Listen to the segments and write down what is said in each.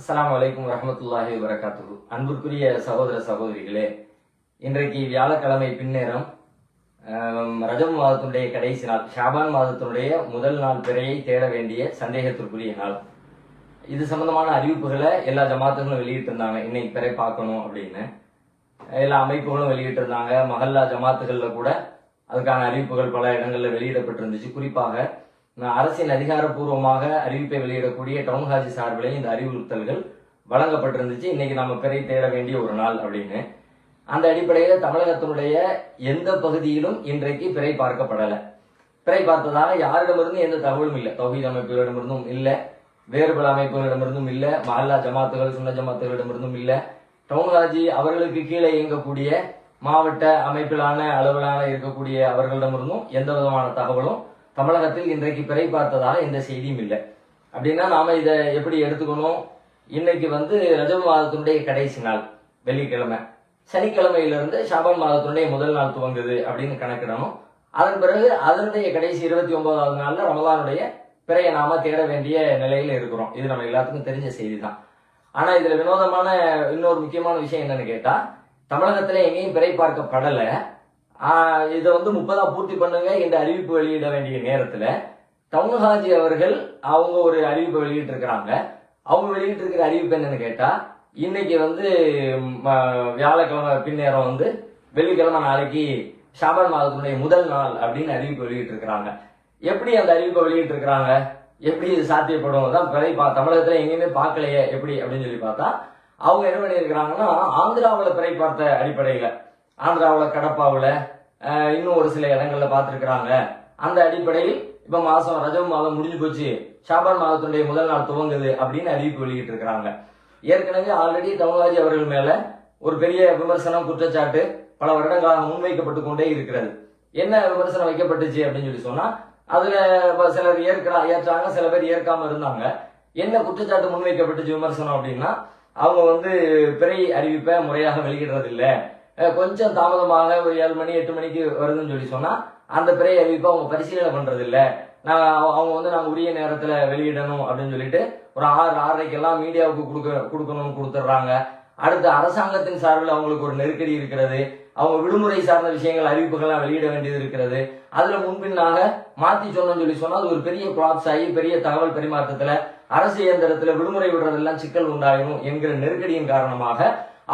அஸ்லாம் அலைக்கும் வரமத்துல்லாஹி வரகாத்து அன்பிற்குரிய சகோதர சகோதரிகளே இன்றைக்கு வியாழக்கிழமை பின்னேரம் ரஜம் மாதத்தினுடைய கடைசி நாள் ஷாபான் மாதத்தினுடைய முதல் நாள் பிறையை தேட வேண்டிய சந்தேகத்திற்குரிய நாள். இது சம்பந்தமான அறிவிப்புகளை எல்லா ஜமாத்துகளும் வெளியிட்டிருந்தாங்க. இன்னைக்கு பிறை பார்க்கணும் அப்படின்னு. எல்லா அமைப்புகளும் வெளியிட்டிருந்தாங்க. மஹல்லா ஜமாத்துகளில் கூட அதுக்கான அறிவிப்புகள் பல இடங்களில் வெளியிடப்பட்டிருந்துச்சு. குறிப்பாக அரசின் அதிகாரப்பூர்வமாக அறிவிப்பை வெளியிடக்கூடிய டவுன்ஹாஜி சார்பிலே இந்த அறிவுறுத்தல்கள் வழங்கப்பட்டிருந்துச்சு. இன்னைக்கு நம்ம பிறை தேட வேண்டிய ஒரு நாள் அப்படின்னு. அந்த அடிப்படையில் தமிழகத்தினுடைய எந்த பகுதியிலும் இன்றைக்கு பிறை பார்க்கப்படலை. பிறை பார்த்ததாக யாரிடமிருந்து எந்த தகவலும் இல்லை. தௌஹீத் அமைப்புகளிடமிருந்தும் இல்லை. வேறு பல அமைப்புகளிடமிருந்தும் இல்லை. மஹல்லா ஜமாத்துகள் சுன்ன ஜமாத்துகளிடமிருந்தும் இல்லை. டவுன்ஹாஜி அவர்களுக்கு கீழே இயங்கக்கூடிய மாவட்ட அமைப்பிலான அளவிலான இருக்கக்கூடிய அவர்களிடமிருந்தும் எந்த விதமான தகவலும் தமிழகத்தில் இன்றைக்கு பிறை பார்த்ததாக எந்த செய்தியும் இல்லை. அப்படின்னா நாம இதை எப்படி எடுத்துக்கணும்? இன்னைக்கு வந்து ரஜப மாதத்தினுடைய கடைசி நாள் வெள்ளிக்கிழமை. சனிக்கிழமையிலிருந்து ஷாபான் மாதத்தினுடைய முதல் நாள் துவங்குது அப்படின்னு கணக்கிடணும். அதன் பிறகு அதனுடைய கடைசி இருபத்தி ஒன்பதாவது நாள்ல ரமதானுடைய பிறையை நாம தேட வேண்டிய நிலையில இருக்கிறோம். இது நம்ம எல்லாத்துக்கும் தெரிஞ்ச செய்தி தான் ஆனா இதுல வினோதமான இன்னொரு முக்கியமான விஷயம் என்னன்னு கேட்டா தமிழகத்துல எங்கேயும் பிறை பார்க்கப்படலை. இதை வந்து முப்பதா பூர்த்தி பண்ணுங்க என்ற அறிவிப்பு வெளியிட வேண்டிய நேரத்தில் டவுன் அவர்கள் அவங்க ஒரு அறிவிப்பு வெளியிட்டு இருக்கிறாங்க அவங்க வெளியிட்டு இருக்கிற அறிவிப்பு என்னன்னு கேட்டா இன்னைக்கு வந்து வியாழக்கிழமை பின்னேரம் வந்து வெள்ளிக்கிழமை நாளைக்கு ஷாபான் மாதத்தினுடைய முதல் நாள் அப்படின்னு அறிவிப்பு வெளியிட்டு இருக்கிறாங்க எப்படி அந்த அறிவிப்பை வெளியிட்டு இருக்கிறாங்க எப்படி இது சாத்தியப்படும்? தான் பிறை தமிழகத்துல எங்கேயுமே பார்க்கலையே எப்படி அப்படின்னு சொல்லி பார்த்தா அவங்க என்ன பண்ணியிருக்கிறாங்கன்னா ஆந்திராவில் பிறை பார்த்த அடிப்படையில் ஆந்திராவில் கடப்பாவில் இன்னும் ஒரு சில இடங்கள்ல பார்த்துருக்குறாங்க. அந்த அடிப்படையில் இப்போ மாதம் ரஜம் மாதம் முடிஞ்சு போச்சு. ஷாபான் மாதத்துடைய முதல் நாள் துவங்குது அப்படின்னு அறிவிப்பு வெளியிட்டு இருக்கிறாங்க ஏற்கனவே ஆல்ரெடி தமிழ்நாஜி அவர்கள் மேல ஒரு பெரிய விமர்சனம் குற்றச்சாட்டு பல வருடங்களாக முன்வைக்கப்பட்டு கொண்டே இருக்கிறது. என்ன விமர்சனம் வைக்கப்பட்டுச்சு அப்படின்னு சொல்லி சொன்னா அதுல இப்போ சிலர் ஏற்கிறா ஏற்றாங்க சில பேர் ஏற்காம இருந்தாங்க. என்ன குற்றச்சாட்டு முன்வைக்கப்பட்டுச்சு விமர்சனம் அப்படின்னா அவங்க வந்து பிறை அறிவிப்பை முறையாக வெளியிடுறதில்லை. கொஞ்சம் தாமதமாக ஒரு ஏழு மணி எட்டு மணிக்கு வருதுன்னு சொல்லி சொன்னா அந்த பிறை அறிவிப்பை அவங்க பரிசீலனை பண்றது இல்ல நான் அவ- அவங்க வந்து நாங்க உரிய நேரத்துல வெளியிடணும் அப்படின்னு சொல்லிட்டு ஒரு ஆறு ஆறரைக்கெல்லாம் மீடியாவுக்கு கொடுக்க கொடுக்கணும்னு கொடுத்துட்றாங்க. அடுத்து அரசாங்கத்தின் சார்பில் அவங்களுக்கு ஒரு நெருக்கடி இருக்கிறது. அவங்க விடுமுறை சார்ந்த விஷயங்கள் அறிவிப்புகள்லாம் வெளியிட வேண்டியது இருக்கிறது. அதுல முன்பின்னாக மாத்தி சொன்னோம்னு சொல்லி சொன்னா அது ஒரு பெரிய கொலாப்ஸ் ஆகி பெரிய தகவல் பரிமாற்றத்துல அரசு இயந்திரத்துல விடுமுறை விடுறதெல்லாம் சிக்கல் உண்டாயிரும் என்கிற நெருக்கடியின் காரணமாக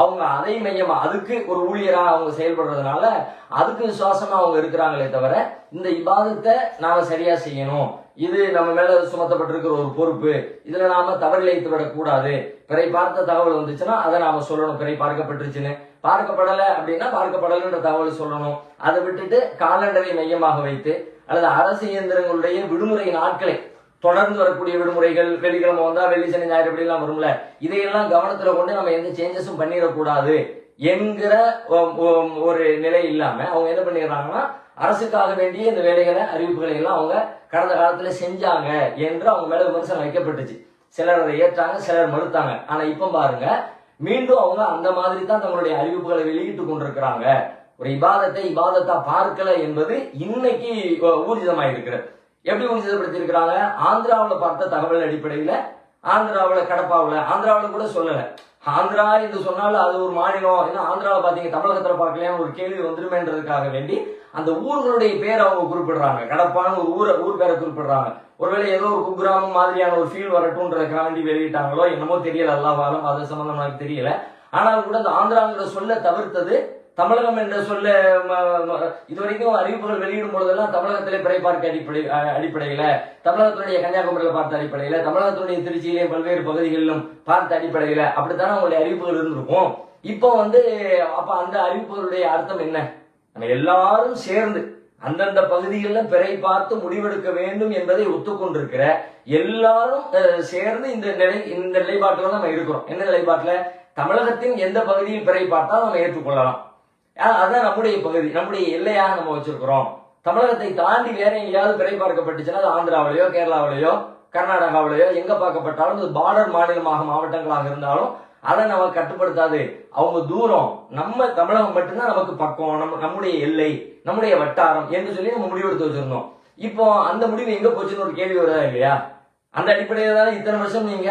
அவங்க அதை மையமா அதுக்கு ஒரு ஊழியராக அவங்க செயல்படுறதுனால அதுக்கு விசுவாசமா அவங்க இருக்கிறாங்களே தவிர இந்த இபாதத்தை நாம சரியா செய்யணும். இது நம்ம மேல சுமத்தப்பட்டிருக்கிற ஒரு பொறுப்பு. இதுல நாம தவறிழைத்து விடக்கூடாது. பிறை பார்த்த தகவல் வந்துச்சுன்னா அதை நாம சொல்லணும். பிறை பார்க்கப்பட்டுருச்சுன்னு. பார்க்கப்படல அப்படின்னா பார்க்கப்படலைன்ற தகவல் சொல்லணும். அதை விட்டுட்டு காலண்டரை மையமாக வைத்து அல்லது அரசு இயந்திரங்களுடைய விடுமுறை நாட்களை தொடர்ந்து வரக்கூடிய விடுமுறைகள் வெள்ளிக்கிழமை வந்தா வெள்ளி சனி ஞாயிறு இப்படி எல்லாம் வரும்ல? இதையெல்லாம் கவனத்துல கொண்டு நம்ம எந்த சேஞ்சஸும் பண்ணிடக்கூடாது என்கிற ஒ- ஒ- ஒரு நிலை இல்லாம அவங்க என்ன பண்ணிடுறாங்கன்னா அரசுக்காக வேண்டிய இந்த வேலைகளை அறிவிப்புகளை எல்லாம் அவங்க கடந்த காலத்துல செஞ்சாங்க என்று அவங்க மேல விமர்சனம் வைக்கப்பட்டுச்சு. சிலர் அதை ஏற்றாங்க சிலர் மறுத்தாங்க. ஆனா இப்ப பாருங்க மீண்டும் அவங்க அந்த மாதிரி தான் தங்களுடைய அறிவிப்புகளை வெளியிட்டு கொண்டிருக்கிறாங்க. ஒரு இபாதத்தை இபாதத்தா பார்க்கல என்பது இன்னைக்கு ஊர்ஜிதமாயிருக்கிறது. எப்படி ஊர்ஜிதப்படுத்தி இருக்கிறாங்க ஆந்திராவில் பார்த்த தகவல் அடிப்படையில் ஆந்திராவில் கடப்பாவில் ஆந்திராவில் கூட சொல்லலை. ஆந்திரா என்று சொன்னால் அது ஒரு மாநிலம். ஏன்னா ஆந்திராவில் பார்த்தீங்க தமிழகத்தில் பார்க்கலையான்னு ஒரு கேள்வி வந்துருமேன்றதுக்காக வேண்டி அந்த ஊர்களுடைய பேர் அவங்க குறிப்பிடுறாங்க. கடப்பான்னு ஒரு ஊரை ஊர் பேரை குறிப்பிடுறாங்க. ஒருவேளை ஏதோ ஒரு குக்கிராமம் மாதிரியான ஒரு ஃபீல் வரட்டும்ன்றதுக்காண்டி வெளியிட்டாங்களோ என்னமோ தெரியல. அல்லாவாலும் அது சம்பந்தம் எனக்கு தெரியல. ஆனாலும் கூட அந்த ஆந்திராங்கிற சொல்ல தவிர்த்தது தமிழகம் என்ற சொல்ல இதுவரைக்கும் அறிவிப்புகள் வெளியிடும் பொழுதெல்லாம் தமிழகத்திலே பிறை பார்க்க அடிப்படை அடிப்படையில தமிழகத்தினுடைய கன்னியாகுமரியில பார்த்த அடிப்படையில தமிழகத்தினுடைய திருச்சியிலே பல்வேறு பகுதிகளிலும் பார்த்த அடிப்படையில அப்படித்தானே அவங்களுடைய அறிவிப்புகள் இருந்திருக்கும். இப்போ வந்து அப்ப அந்த அறிவிப்புகளுடைய அர்த்தம் என்ன? நம்ம எல்லாரும் சேர்ந்து அந்தந்த பகுதிகளில் பிறை பார்த்து முடிவெடுக்க வேண்டும் என்பதை ஒத்துக்கொண்டிருக்கிற எல்லாரும் அஹ், சேர்ந்து இந்த நிலை இந்த நிலைப்பாட்டில் நம்ம இருக்கிறோம். என்ன நிலைப்பாட்டுல? தமிழகத்தின் எந்த பகுதியில் பிறை பார்த்தால் நம்ம ஏற்றுக்கொள்ளலாம். அதான் நம்முடைய பகுதி. நம்முடைய எல்லையாக நம்ம வச்சிருக்கிறோம். தமிழகத்தை தாண்டி வேற எங்கேயாவது பிறை பார்க்கப்பட்டுச்சுன்னா அது ஆந்திராவிலேயோ கேரளாவிலேயோ கர்நாடகாவிலேயோ எங்க பார்க்கப்பட்டாலும் அது பார்டர் மாநிலமாக மாவட்டங்களாக இருந்தாலும் அதை நம்ம கட்டுப்படுத்தாது. அவங்க தூரம் நம்ம தமிழகம் மட்டும்தான் நமக்கு பக்கம். நம்ம நம்முடைய எல்லை நம்முடைய வட்டாரம் என்று சொல்லி நம்ம முடிவெடுத்து வச்சிருந்தோம். இப்போ அந்த முடிவு எங்க போச்சுன்னு ஒரு கேள்வி வருதா இல்லையா? அந்த அடிப்படையில் தான் இத்தனை வருஷம் நீங்க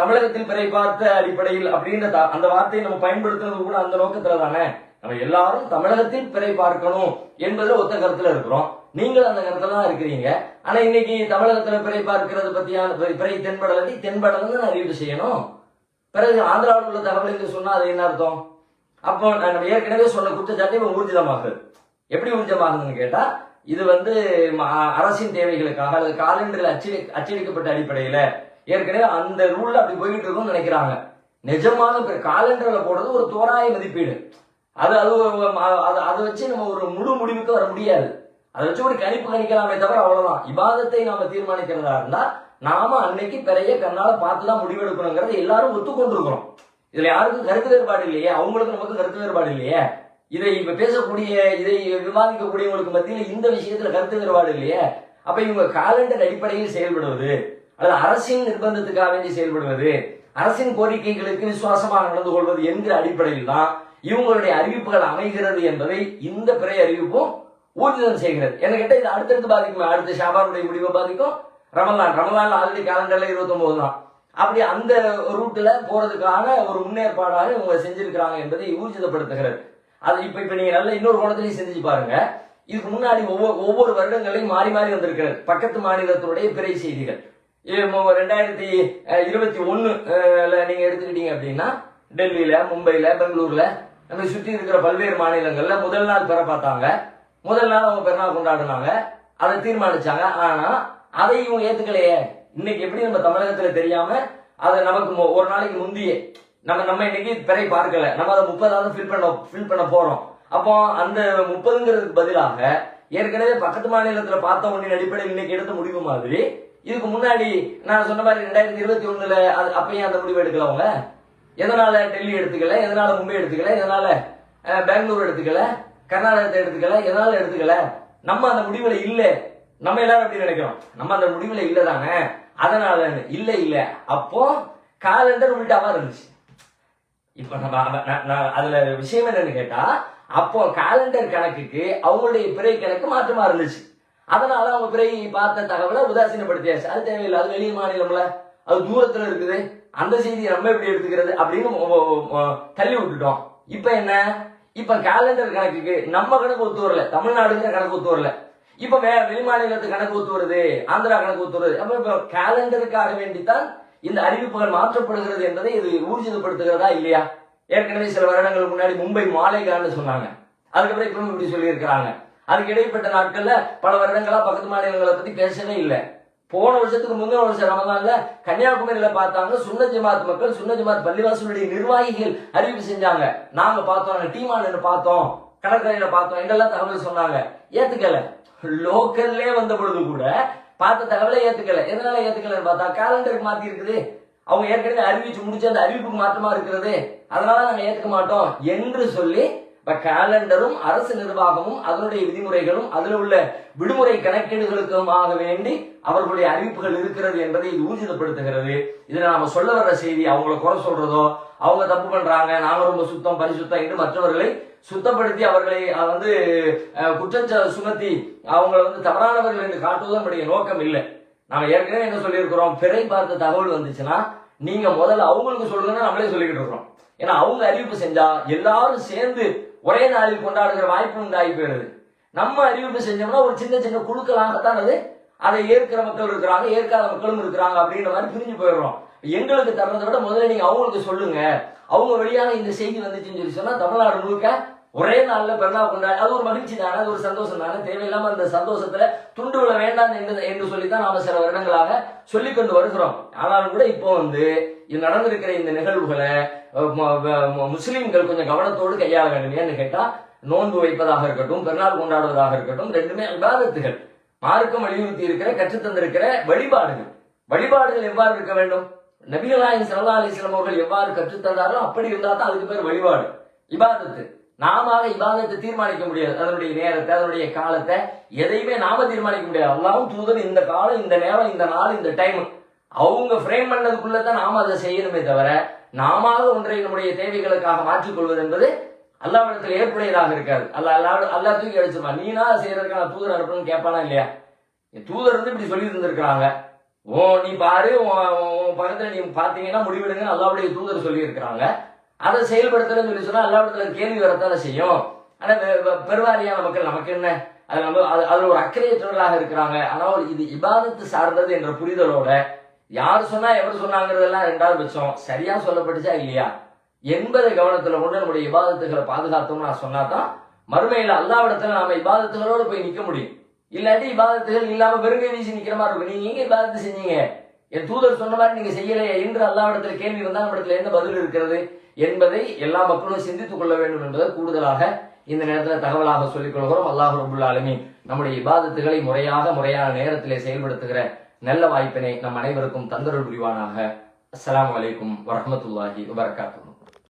தமிழகத்தில் பிறை பார்த்த அடிப்படையில் அப்படின்ற அந்த வார்த்தையை நம்ம பயன்படுத்துறது கூட அந்த நோக்கத்துல தானே? நம்ம எல்லாரும் தமிழகத்தில் பிறை பார்க்கணும் என்பதுல ஒத்த கருத்துல இருக்கிறோம். நீங்கள் அந்த கருத்துல தான் இருக்கிறீங்க. ஆனா இன்னைக்கு தமிழகத்துல பிறை பார்க்கிறது பத்தியான பிறை- பிறை தென்படலடி தென்படலன்னு அறிவிப்பு செய்யணும். பிறகு ஆந்திராவில் உள்ள தகவல் என்று சொன்னா அது என்ன அர்த்தம்? அப்போ நான் நம்ம ஏற்கனவே சொன்ன குற்றச்சாட்டு இப்போ ஊர்ஜிதமாகுது எப்படி ஊர்ஜிதமாகுதுன்னு கேட்டா இது வந்து ம- அரசின் தேவைகளுக்காக அல்லது காலண்டரில் அச்சடி அச்சடிக்கப்பட்ட அடிப்படையில ஏற்கனவே அந்த ரூல்ல அப்படி போயிட்டு இருக்கும்னு நினைக்கிறாங்க. நிஜமாக இப்ப காலண்டர்ல போடுறது ஒரு தோராய மதிப்பீடு. அது அது அது அதை வச்சு நம்ம ஒரு முழு முடிவுக்கு வர முடியாது. அதை வச்சு ஒரு கணிப்பு கணிக்கலாமே தவிர அவ்வளவுதான். இபாதத்தை நாம தீர்மானிக்கிறதா இருந்தா நாம அன்னைக்கு பிறைய கண்ணால பார்த்துதான் முடிவெடுக்கணுங்கிறத எல்லாரும் ஒத்துக்கொண்டிருக்கிறோம். இதுல யாருக்கும் கருத்து வேறுபாடு இல்லையே? அவங்களுக்கு நமக்கு கருத்து வேறுபாடு இல்லையே? இதை இப்ப பேசக்கூடிய இதை விவாதிக்கக்கூடியவங்களுக்கு மத்தியில் இந்த விஷயத்துல கருத்து வேறுபாடு இல்லையே? அப்ப இவங்க காலண்டர் அடிப்படையில் செயல்படுவது அல்லது அரசின் நிர்பந்தத்துக்காக வேண்டி செயல்படுவது அரசின் கோரிக்கைகளுக்கு விசுவாசமாக நடந்து கொள்வது என்கிற அடிப்படையில் தான் இவங்களுடைய அறிவிப்புகள் அமைகிறது என்பதை இந்த பிறை அறிவிப்பும் ஊர்ஜிதம் செய்கிறது. என்ன கேட்டால் இது அடுத்தடுத்து பாதிக்கும். அடுத்த ஷாபானுடைய முடிவை பாதிக்கும். ரமலான். ரமலான் ஆல்ரெடி காலண்டர்ல இருபத்தொன்பது தான் அப்படி அந்த ரூட்டில் போறதுக்கான ஒரு முன்னேற்பாடாக இவங்க செஞ்சிருக்கிறாங்க என்பதை ஊர்ஜிதப்படுத்துகிறது. அது இப்ப இப்ப நீங்க நல்ல இன்னொரு கோணத்திலையும் செஞ்சு பாருங்க. இதுக்கு முன்னாடி ஒவ்வொரு ஒவ்வொரு வருடங்களையும் மாறி மாறி வந்திருக்கிறது. பக்கத்து மாநிலத்தினுடைய பிறை செய்திகள். ரெண்டாயிரத்தி இருபத்தி ஒண்ணுல நீங்க எடுத்துக்கிட்டீங்க அப்படின்னா டெல்லியில மும்பைல பெங்களூர்ல நம்ம சுற்றி இருக்கிற பல்வேறு மாநிலங்கள்ல முதல் நாள் பெற பார்த்தாங்க. முதல் நாள் அவங்க பெருநாள் கொண்டாடினாங்க. அதை தீர்மானிச்சாங்க. ஆனா அதை இவங்க ஏத்துக்கலையே. இன்னைக்கு எப்படி நம்ம தமிழகத்துல தெரியாம அதை நமக்கு ஒரு நாளைக்கு முந்தியே நம்ம நம்ம இன்னைக்கு பிறை பார்க்கல. நம்ம அதை முப்பதாவது ஃபில் பண்ண ஃபில் பண்ண போறோம். அப்போ அந்த முப்பதுங்கிறதுக்கு பதிலாக ஏற்கனவே பக்கத்து மாநிலத்துல பார்த்த ஒன்றின் அடிப்படையில் இன்னைக்கு எடுத்த முடிவு மாதிரி இதுக்கு முன்னாடி நான் சொன்ன மாதிரி ரெண்டாயிரத்தி இருபத்தி ஒண்ணுல அது அப்பயும் அந்த முடிவு எடுக்கல அவங்க. எதனால டெல்லி எடுத்துக்கல எதனால மும்பை எடுத்துக்கல எதனால பெங்களூர் எடுத்துக்கல கர்நாடகத்தை எடுத்துக்கல எதனால எடுத்துக்கல? நம்ம அந்த முடிவுல இல்ல. நம்ம எல்லாரும் அப்படி நினைக்கிறோம்? நம்ம அந்த முடிவுல இல்ல தானே. அதனால இல்ல இல்ல. அப்போ காலண்டர் உள்டாவா இருந்துச்சு. இப்ப நம்ம அதுல விஷயம் என்னன்னு கேட்டா அப்போ காலண்டர் கணக்குக்கு அவங்களுடைய பிறை கணக்கு மாற்றமா இருந்துச்சு. அதனால அவங்க பிறகு பார்த்த தகவலை உதாசீனப்படுத்தியாச்சு. அது தேவையில்லை. அது வெளி மாநிலம்ல. அது தூரத்துல இருக்குது. அந்த செய்தியை நம்ம எப்படி எடுத்துக்கிறது அப்படின்னு தள்ளி விட்டுட்டோம். இப்ப என்ன? இப்ப கேலண்டர் கணக்குக்கு நம்ம கணக்கு ஒத்து வரல. தமிழ்நாடுங்கிற கணக்கு ஒத்து வரல. இப்ப வெளி மாநிலத்து கணக்கு ஒத்து வருது. ஆந்திரா கணக்கு ஒத்து வருது. அப்ப இப்ப கேலண்டருக்காக வேண்டித்தான் இந்த அறிவிப்புகள் மாற்றப்படுகிறது என்பதை இது ஊர்ஜிதப்படுத்துகிறதா இல்லையா? ஏற்கனவே சில வருடங்களுக்கு முன்னாடி மும்பை மாலைகான்னு சொன்னாங்க. அதுக்கப்புறம் இப்ப இப்படி சொல்லியிருக்கிறாங்க. அதுக்கு இடைப்பட்ட நாட்கள்ல பல வருடங்களா பக்கத்து மாநிலங்களை பத்தி பேசவே இல்லை. போன வருஷத்துக்கு முந்தின வருஷம் ரமதான்ல கன்னியாகுமரியில பார்த்தாங்க சுன்ன ஜமாத் மக்கள் சுன்ன ஜமாத் பள்ளிவாசலுடைய நிர்வாகிகள் அறிவிப்பு செஞ்சாங்க. நாங்க பார்த்தோம் நாங்க பார்த்தோம் கடற்கரையில பார்த்தோம் எங்கெல்லாம் தகவல் சொன்னாங்க. ஏத்துக்கல. லோக்கல்லே வந்த பொழுது கூட பார்த்த தகவலை ஏத்துக்கல. எதனால ஏத்துக்கலன்னு பார்த்தா காலண்டருக்கு மாத்தி இருக்குது. அவங்க ஏற்கனவே அறிவிச்சு முடிச்சு அந்த அறிவிப்புக்கு மாற்றமா இருக்கிறது. அதனால நாங்க ஏத்துக்க மாட்டோம் என்று சொல்லி இப்போ கேலண்டரும் அரசு நிர்வாகமும் அதனுடைய விதிமுறைகளும் அதில் உள்ள விடுமுறை கணக்கீடுகளுக்குமாக வேண்டி அவர்களுடைய அறிவிப்புகள் இருக்கிறது என்பதை இது ஊர்ஜிதப்படுத்துகிறது. இதில் நாம சொல்ல வர்ற செய்தி அவங்கள குறை சொல்றதோ அவங்க தப்பு பண்றாங்க நாங்க ரொம்ப சுத்தம் பரிசுத்தம் என்று மற்றவர்களை சுத்தப்படுத்தி அவர்களை வந்து அஹ், குற்றச்ச சுமத்தி அவங்களை வந்து தவறானவர்கள் என்று காட்டுவதும் நம்முடைய நோக்கம் இல்லை. நாம ஏற்கனவே என்ன சொல்லியிருக்கிறோம்? பிறை பார்த்த தகவல் வந்துச்சுன்னா நீங்க முதல்ல அவங்களுக்கு சொல்லுங்கன்னா நம்மளே சொல்லிக்கிட்டு இருக்கிறோம். ஏன்னா அவங்க அறிவிப்பு செஞ்சா எல்லாரும் சேர்ந்து ஒரே நாளில் கொண்டாடுகிற வாய்ப்பு உண்டாகி போயிடுது. நம்ம அறிவிப்பு செஞ்சோம்னா ஒரு சின்ன சின்ன குழுக்களாகத்தான் அது. அதை ஏற்கிற மக்கள் இருக்கிறாங்க ஏற்காத மக்களும் இருக்கிறாங்க அப்படின்ற மாதிரி பிரிஞ்சு போயிடுறோம். எங்களுக்கு தர்றதை விட முதல்ல நீங்க அவங்களுக்கு சொல்லுங்க. அவங்க வழியாக இந்த செய்தி வந்துச்சுன்னு சொல்லி சொன்னா தமிழ்நாடு முழுக்க ஒரே நாள்ல பெருநாள் கொண்டாடி அது ஒரு மகிழ்ச்சி தானே அது ஒரு சந்தோஷம் தானே. தேவையில்லாம அந்த சந்தோஷத்துல துண்டு விழ வேண்டாம் என்று சொல்லி சொல்லித்தான் நாம சில வருடங்களாக சொல்லிக் கொண்டு வருகிறோம். ஆனாலும் கூட இப்போ வந்து நடந்திருக்கிற இந்த நிகழ்வுகளை முஸ்லீம்கள் கொஞ்சம் கவனத்தோடு கையாள வேண்டும். ஏன்னு கேட்டா நோன்பு வைப்பதாக இருக்கட்டும் பெருநாள் கொண்டாடுவதாக இருக்கட்டும் ரெண்டுமே விவாதத்துகள் மார்க்கம் வலியுறுத்தி இருக்கிற கற்றுத்தந்திருக்கிற வழிபாடுகள். வழிபாடுகள் எவ்வாறு இருக்க வேண்டும்? நபிகளாயின் சல்லா அலிஸ்லாம் அவர்கள் எவ்வாறு கற்றுத்தந்தாரோ அப்படி இருந்தா தான் அதுக்கு பேர் வழிபாடு. இபாதத்து. நாம இபாதத்தை தீர்மானிக்க முடியாது. அதனுடைய நேரத்தை அதனுடைய காலத்தை எதையுமே நாம தீர்மானிக்க முடியாது. அல்லாவும் தூதர் இந்த காலம் இந்த நேரம் இந்த நாள் இந்த டைம் அவங்க ஃப்ரேம் பண்ணதுக்குள்ள தான் நாம அதை செய்யணுமே தவிர நாம ஒன்றை நம்முடைய தேவைகளுக்காக மாற்றிக்கொள்வது என்பது அல்லாவிடத்தில் ஏற்புடையதாக இருக்காது. அல்ல அல்லா அல்லா தூக்கி அடிச்சிருமா நீனா செய்யறதுக்கு நான் தூதர் அனுப்பணும்னு கேட்பானா இல்லையா? தூதர் வந்து இப்படி சொல்லி இருந்திருக்கிறாங்க ஓ நீ பாரு உன் உன் பக்கத்துல நீ பாத்தீங்கன்னா முடிவெடுங்க அல்லாவுடைய தூதர் சொல்லி இருக்கிறாங்க அதை செயல்படுத்தலன்னு சொல்லி சொன்னா அல்லாவிடத்துல கேள்வி வரத்தானே செய்யும். ஆனா பெருவாரியான மக்கள் நமக்கு என்ன? அது நம்ம அது அதுல ஒரு அக்கறையற்றவர்களாக இருக்கிறாங்க. ஆனால் இது இபாதத்து சார்ந்தது என்ற புரிதலோட யார் சொன்னா எவர் சொன்னாங்கிறதெல்லாம் ரெண்டாவது பட்சம். சரியா சொல்லப்பட்டுச்சா இல்லையா? என்பதை கவனத்துல கொண்டு நம்முடைய இபாதத்துகளை பாதுகாத்தோம்னு நான் சொன்னாதான் மறுமையில அல்லாவிடத்துல நாம இபாதத்துகளோட போய் நிக்க முடியும். இல்லாட்டி இபாதத்துகள் இல்லாம வெறுங்கை வீசி நிக்கிற மாதிரி இருக்கும். நீங்க எங்க இபாதத்து செஞ்சீங்க? என் தூதர் சொன்ன மாதிரி நீங்க செய்யலையே என்று அல்லாவிடத்துல கேள்வி இருந்தால் நம்மிடத்துல என்ன பதில் இருக்கிறது? என்பதை எல்லா மக்களும் சிந்தித்துக் கொள்ள வேண்டும் என்பதை கூடுதலாக இந்த நேரத்தில் தகவலாக சொல்லிக் கொள்கிறோம். அல்லாஹ் ரபுல்லாலுமே நம்முடைய இபாதத்துகளை முறையாக முறையான நேரத்திலே செயல்படுத்துகிற நல்ல வாய்ப்பினை நம் அனைவருக்கும் தந்தருள் புரிவானாக. அஸ்லாம் அலைக்கும் வரமத்துல்லாஹி வபரகாத்துஹு.